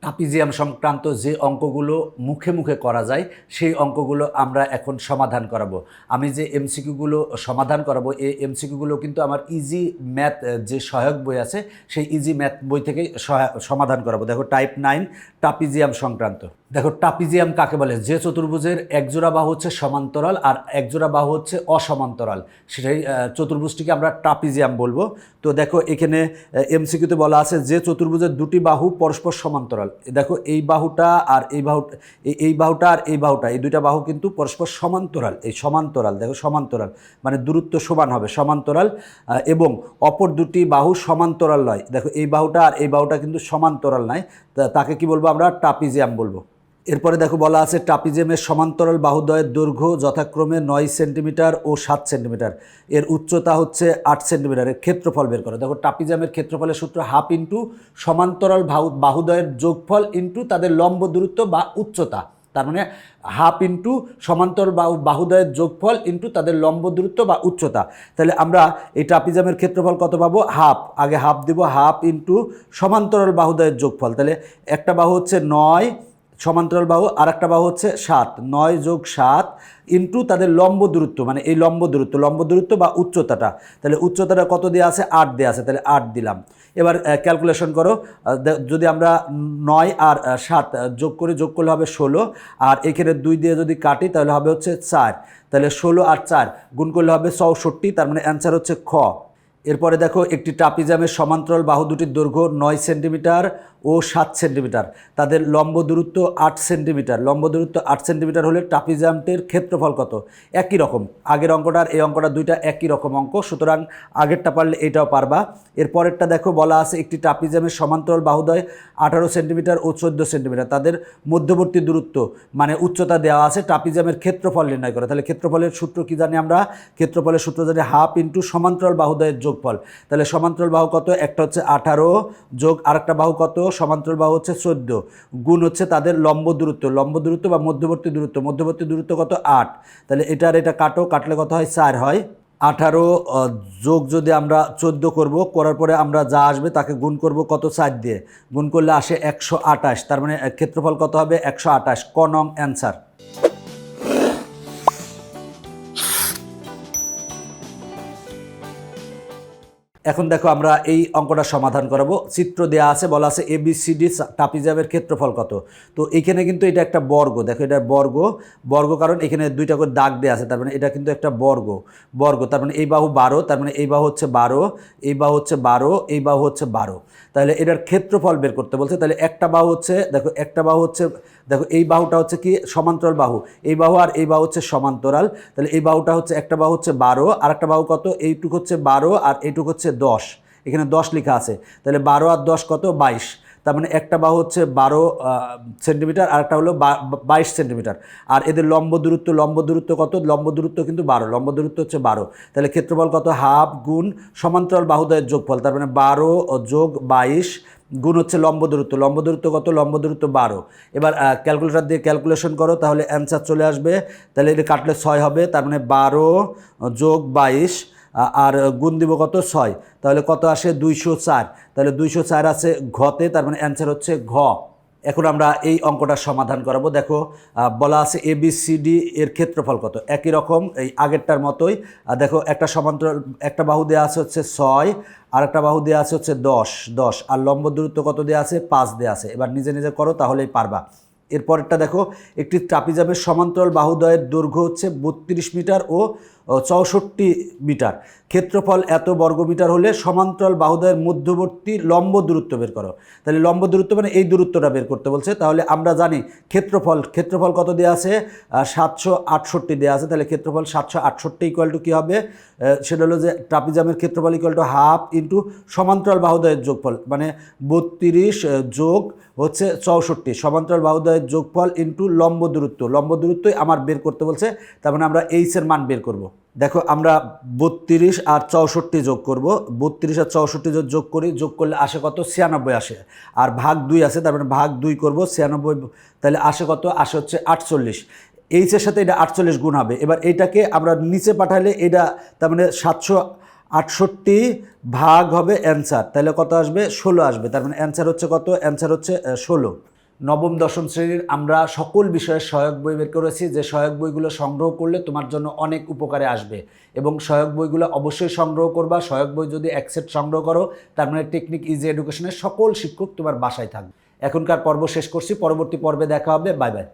Trapezium সংক্রান্ত যে অঙ্কগুলো মুখে মুখে করা যায়, সেই অঙ্কগুলো আমরা এখন সমাধান করাবো। আমি যে এমসিকিউগুলো সমাধান করাবো, এই এমসিকিউগুলো কিন্তু আমার ইজি ম্যাথ যে সহায়ক বই আছে, সেই ইজি ম্যাথ বই সহায়- সমাধান করাবো। দেখো টাইপ নাইন ট্রাপিজিয়াম সংক্রান্ত। দেখো টাপিজিয়াম কাকে বলে? যে চতুর্ভুজের একজোড়া বাহু হচ্ছে সমান্তরাল আর একজোড়া বাহু হচ্ছে অসমান্তরাল। সেটাই চতুর্ভুজটিকে আমরা টাপিজিয়াম বলব। তো দেখো, এখানে এমসিকিউতে বলা আছে যে চতুর্ভুজের দুটি বাহু পরস্পর সমান্তরাল। দেখো, এই বাহুটা আর এই বাহু এই- বাহুটা আর এই বাহুটা, এই দুইটা বাহু কিন্তু পরস্পর সমান্তরাল। এই সমান্তরাল, দেখো, সমান্তরাল। মানে দূরত্ব সমান হবে, সমান্তরাল এবং অপর দুটি বাহু সমান্তরাল নয়। দেখো, এই বাহুটা আর এই বাহুটা কিন্তু সমান্তরাল নয়। তাকে কি বলব আমরা? টাপিজিয়াম বলব। এরপরে দেখো বলা আছে ট্রাপিজিয়ামের সমান্তরাল বাহুদ্বয়ের দৈর্ঘ্য যথাক্রমে নয় সেন্টিমিটার ও সাত সেন্টিমিটার। এর উচ্চতা হচ্ছে আট সেন্টিমিটারের ক্ষেত্রফল বের করো। দেখো ট্রাপিজিয়ামের ক্ষেত্রফলের সূত্র হাফ ইন্টু সমান্তরাল বাহু, বাহুদ্বয়ের যোগফল ইন্টু তাদের লম্ব দূরত্ব বা উচ্চতা। তার মানে হাফ ইন্টু সমান্তর বাহু বাহুদয়ের যোগফল ইন্টু তাদের লম্ব দূরত্ব বা উচ্চতা। তাহলে আমরা এই ট্রাপিজামের ক্ষেত্রফল কত পাবো? হাফ। আগে হাফ দিব, হাফ ইন্টু সমান্তরাল বাহুদয়ের যোগফল। তাহলে একটা বাহু হচ্ছে নয় সমান্তরাল বাহু আর একটা বাহু হচ্ছে সাত। নয় যোগ সাত ইন্টু তাদের লম্ব দূরত্ব মানে এই লম্ব দূরত্ব লম্ব দূরত্ব বা উচ্চতাটা। তাহলে উচ্চতাটা কত দেওয়া আছে? আট দেওয়া আছে, তাহলে আট দিলাম। এবার ক্যালকুলেশন করো। যদি আমরা নয় আর সাত যোগ করে যোগ করলে হবে ষোলো, আর এখানে দুই দিয়ে যদি কাটি, তাহলে হবে হচ্ছে চার। তাহলে ষোলো আর চার গুণ করলে হবে চৌষট্টি, তার মানে অ্যান্সার হচ্ছে খ। এরপরে দেখো, একটি ট্রাপিজামের সমান্তরাল বাহু দুটির দৈর্ঘ্য নয় সেন্টিমিটার ও সাত সেন্টিমিটার। তাদের লম্ব দূরত্ব আট সেন্টিমিটার। লম্ব দূরত্ব আট সেন্টিমিটার হলে ট্রাপিজামটির ক্ষেত্রফল কত? একই রকম। আগের অঙ্কটার এই অঙ্কটা দুইটা একই রকম অঙ্ক, সুতরাং আগেরটা পারলে এটাও পারবা। এরপরেরটা দেখো, বলা আছে একটি ট্রাপিজামের সমান্তরাল বাহুদয় আঠারো সেন্টিমিটার ও চোদ্দ সেন্টিমিটার। তাদের মধ্যবর্তী দূরত্ব মানে উচ্চতা দেওয়া আছে ট্রাপিজামের ক্ষেত্রফল নির্ণয় করে। তাহলে ক্ষেত্রফলের সূত্র কি জানি আমরা? ক্ষেত্রফলের সূত্র জানি হাফ ইন্টু সমান্তরাল বাহুদয়ের যোগফল। তাহলে সমান্তরাল বাহু কত? একটা হচ্ছে আঠারো যোগ আরেকটা বাহু কত? সমান্তরাল বাহু হচ্ছে চোদ্দ। গুণ হচ্ছে তাদের লম্ব দূরত্ব। লম্ব দূরত্ব বা মধ্যবর্তী দূরত্ব। মধ্যবর্তী দূরত্ব কত? আট। তাহলে এটার এটা কাটো, কাটলে কত হয়? চার হয়। আঠারো যোগ যদি আমরা চোদ্দ করব, করার পরে আমরা যা আসবে তাকে গুণ করব কত? চার দিয়ে। গুণ করলে আসে একশো আঠাশ। তার মানে ক্ষেত্রফল কত হবে? একশো আঠাশ। ক নং অ্যান্সার। এখন দেখো আমরা এই অঙ্কটা সমাধান করাবো। চিত্র দেওয়া আছে, বলা আছে এ বি সি ডি টাপিজাবের ক্ষেত্রফল কত? তো এখানে কিন্তু এটা একটা বর্গ, দেখো এটা বর্গ। বর্গ কারণ এখানে দুইটা করে দাগ দেওয়া আছে, তার মানে এটা কিন্তু একটা বর্গ। বর্গ, তার মানে এই বাহু বারো, তার মানে এই বাহু হচ্ছে বারো, এই বাহু হচ্ছে বারো, এই বাহু হচ্ছে বারো। তাহলে এটার ক্ষেত্রফল বের করতে বলছে, তাহলে একটা বাহু হচ্ছে, দেখো একটা বাহু হচ্ছে দেখো, এই বাহুটা হচ্ছে কি? সমান্তরাল বাহু। এই বাহু আর এই বাহু হচ্ছে সমান্তরাল। তাহলে এই বাহুটা হচ্ছে, একটা বাহু হচ্ছে বারো আর একটা বাহু কত? এইটুক হচ্ছে বারো আর এইটুক হচ্ছে দশ। এখানে দশ লেখা আছে। তাহলে বারো আর দশ কত? বাইশ। তার মানে একটা বাহু হচ্ছে বারো সেন্টিমিটার আর একটা হলো বাইশ সেন্টিমিটার। আর এদের লম্ব দূরত্ব লম্ব দূরত্ব কত? লম্ব দূরত্ব কিন্তু বারো, লম্ব দূরত্ব হচ্ছে বারো। তাহলে ক্ষেত্রফল কত? হাফ গুণ সমান্তরাল বাহুদয়ের যোগফল। তার মানে বারো যোগ বাইশ গুণ হচ্ছে লম্ব দূরত্ব। লম্ব দূরত্ব কত? লম্ব দূরত্ব বারো। এবার ক্যালকুলেটার দিয়ে ক্যালকুলেশন করো, তাহলে অ্যান্সার চলে আসবে। তাহলে এটা কাটলে ছয় হবে, তার মানে বারো যোগ বাইশ আর গুণ দিব কত? ছয়। তাহলে কত আসে? দুইশো চার। তাহলে দুইশো চার আছে ঘতে তার মানে অ্যান্সার হচ্ছে ঘ। এখন আমরা এই অঙ্কটা সমাধান করাবো। দেখো বলা আছে এ বি এর ক্ষেত্রফল কত? একই রকম, এই আগেরটার মতোই। দেখো, একটা সমান্তরাল, একটা বাহু দেওয়া আছে হচ্ছে ছয় আর একটা বাহু দেওয়া আছে হচ্ছে দশ দশ। আর লম্ব দূরত্ব কত দেওয়া আছে? পাঁচ দেওয়া আছে। এবার নিজে নিজে করো, তাহলেই পারবা। এরপরেরটা দেখো, একটি ট্রাপিজামের সমান্তরাল বাহুদয়ের দৈর্ঘ্য হচ্ছে বত্রিশ মিটার ও চৌষট্টি মিটার। ক্ষেত্রফল এত বর্গমিটার হলে সমান্তরাল বাহুদয়ের মধ্যবর্তী লম্ব দূরত্ব বের করো। তাহলে লম্ব দূরত্ব মানে এই দূরত্বটা বের করতে বলছে। তাহলে আমরা জানি ক্ষেত্রফল ক্ষেত্রফল কত দেওয়া আছে? সাতশো আটষট্টি দেওয়া আছে। তাহলে ক্ষেত্রফল সাতশো আটষট্টি ইকুয়াল টু কী হবে? সেটা হলো যে ট্রাপিজামের ক্ষেত্রফল ইকুয়াল টু হাফ ইন্টু সমান্তরাল বাহুদয়ের যোগফল মানে বত্রিশ যোগ হচ্ছে চৌষট্টি। সমান্তরাল বাহুদয়ের যোগফল ইন্টু লম্ব দূরত্ব। লম্ব দূরত্বই আমার বের করতে বলছে। তার মানে আমরা এইচের মান বের করব। দেখো, আমরা বত্রিশ আর চৌষট্টি যোগ করব। বত্রিশ আর চৌষট্টি যোগ যোগ করি, যোগ করলে আসে কত? ছিয়ানব্বই আসে। আর ভাগ দুই আছে, তার মানে ভাগ দুই করব, ছিয়ানব্বই, তাহলে আসে কত? আসে হচ্ছে আটচল্লিশ। এইচের সাথে এটা আটচল্লিশ গুণ হবে। এবার এইটাকে আমরা নিচে পাঠালে এটা, তার মানে সাতশো আটষট্টি ভাগ হবে অ্যান্সার তাহলে কত আসবে? ষোলো আসবে। তার মানে অ্যান্সার হচ্ছে কত? অ্যান্সার হচ্ছে ষোলো। নবম, দশম শ্রেণির আমরা সকল বিষয়ে সহায়ক বই বের করেছি। যে সহায়ক বইগুলো সংগ্রহ করলে তোমার জন্য অনেক উপকারে আসবে এবং সহায়ক বইগুলো অবশ্যই সংগ্রহ করবা। সহায়ক বই যদি অ্যাকসেপ্ট সংগ্রহ করো, তার মানে টেকনিক ইজি এডুকেশনের সকল শিক্ষক তোমার বাসায় থাকবে। এখনকার পর্ব শেষ করছি। পরবর্তী পর্বে দেখা হবে। Bye bye.